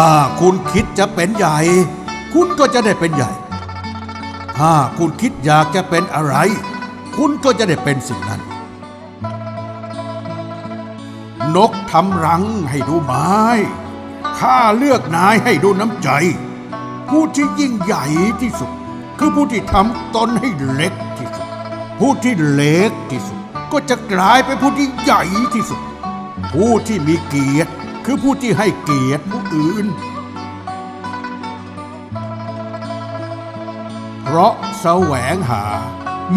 ถ้าคุณคิดจะเป็นใหญ่ คุณก็จะได้เป็นใหญ่ ถ้าคุณคิดอยากจะเป็นอะไร คุณก็จะได้เป็นสิ่งนั้น นกทำรังให้ดูไม้ ข้าเลือกนายให้ดูน้ำใจ ผู้ที่ยิ่งใหญ่ที่สุด คือผู้ที่ทำตนให้เล็กที่สุด ผู้ที่เล็กที่สุด ก็จะกลายเป็นผู้ที่ใหญ่ที่สุด ผู้ที่มีเกียรติ คือผู้ที่ให้เกียรติผู้อื่น เพราะแสวงหา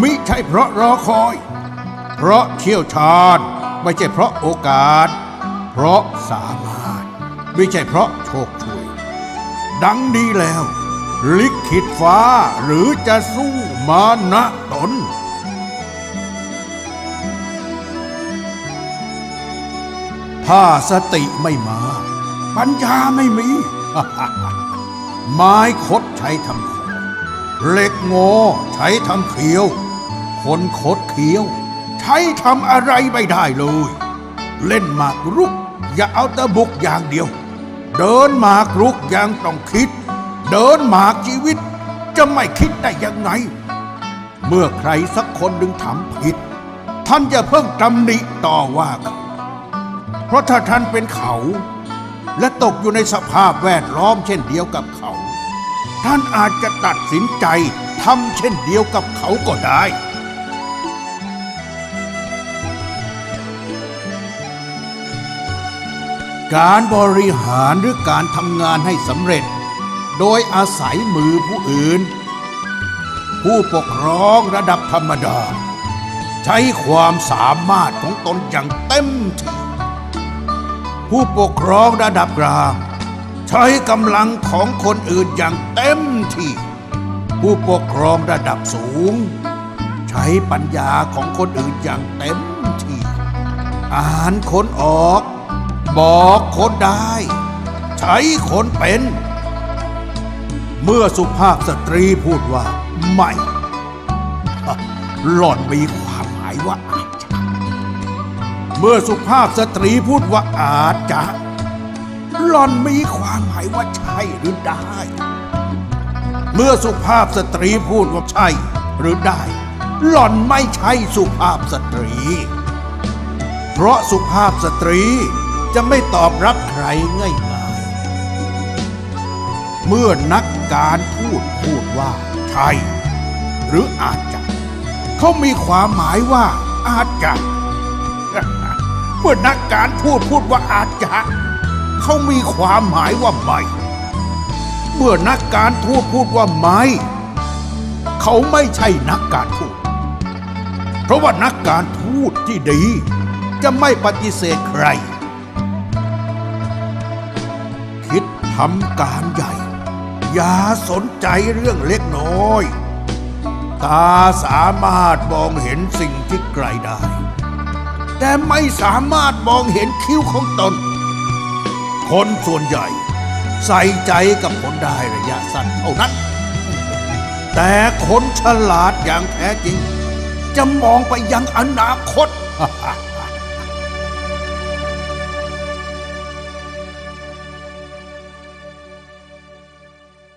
มิใช่เพราะรอคอย เพราะเชี่ยวชาญไม่ใช่เพราะโอกาส เพราะสามารถ ไม่ใช่เพราะโชคช่วย ดังนี้แล้ว ลิขิตฟ้าหรือจะสู้มานะตน ถ้าสติไม่มา ปัญญาไม่มี ไม้คดใช้ทำขอเหล็กงอใช้ทำเขียว คนคดเขียว ใช้ทำอะไรไม่ได้เลย เล่นหมากรุก อย่าเอาต่บุกอย่างเดียว เดินหมากรุกยังต้องคิด เดินหมากชีวิต จะไม่คิดได้ยังไง เมื่อใครสักคนหนึ่งทำผิด ท่านอย่าเพิ่งตำหนิต่อว่าเขา เพราะถ้าท่านเป็นเขา และตกอยู่ในสภาพแวดล้อมเช่นเดียวกับเขา ท่านอาจจะตัดสินใจทำเช่นเดียวกับเขาก็ได้การบริหารหรือการทำงานให้สำเร็จ โดยอาศัยมือผู้อื่น ผู้ปกครองระดับธรรมดา ใช้ความสามารถของตนอย่างเต็มที่ ผู้ปกครองระดับกลาง ใช้กำลังของคนอื่นอย่างเต็มที่ ผู้ปกครองระดับสูง ใช้ปัญญาของคนอื่นอย่างเต็มที่อ่านคนออก บอกคนได้ ใช้คนเป็น เมื่อสุภาพสตรีพูดว่า ไม่ หล่อนมีความหมายว่าอาจจะ เมื่อสุภาพสตรีพูดว่าอาจจะหล่อนมีความหมายว่าใช่หรือได้ เมื่อสุภาพสตรีพูดว่าใช่หรือได้ หล่อนไม่ใช่สุภาพสตรี เพราะสุภาพสตรีจะไม่ตอบรับใครง่ายๆ เมื่อนักการพูดพูดว่าใช่หรืออาจจะ เขามีความหมายว่าอาจจะ เมื่อนักการพูดพูดว่าอาจจะ เขามีความหมายว่าไม่ เมื่อนักการทูตพูดว่าไม่ เขาไม่ใช่นักการทูตเพราะว่านักการทูตที่ดี จะไม่ปฏิเสธใคร คิดทำการใหญ่ อย่าสนใจเรื่องเล็กน้อย ตาสามารถมองเห็นสิ่งที่ไกลได้ แต่ไม่สามารถมองเห็นคิ้วของตน คนส่วนใหญ่ใส่ใจกับผลได้ระยะสั้นเท่านั้น แต่คนฉลาดอย่างแท้จริง จะมองไปยังอนาคต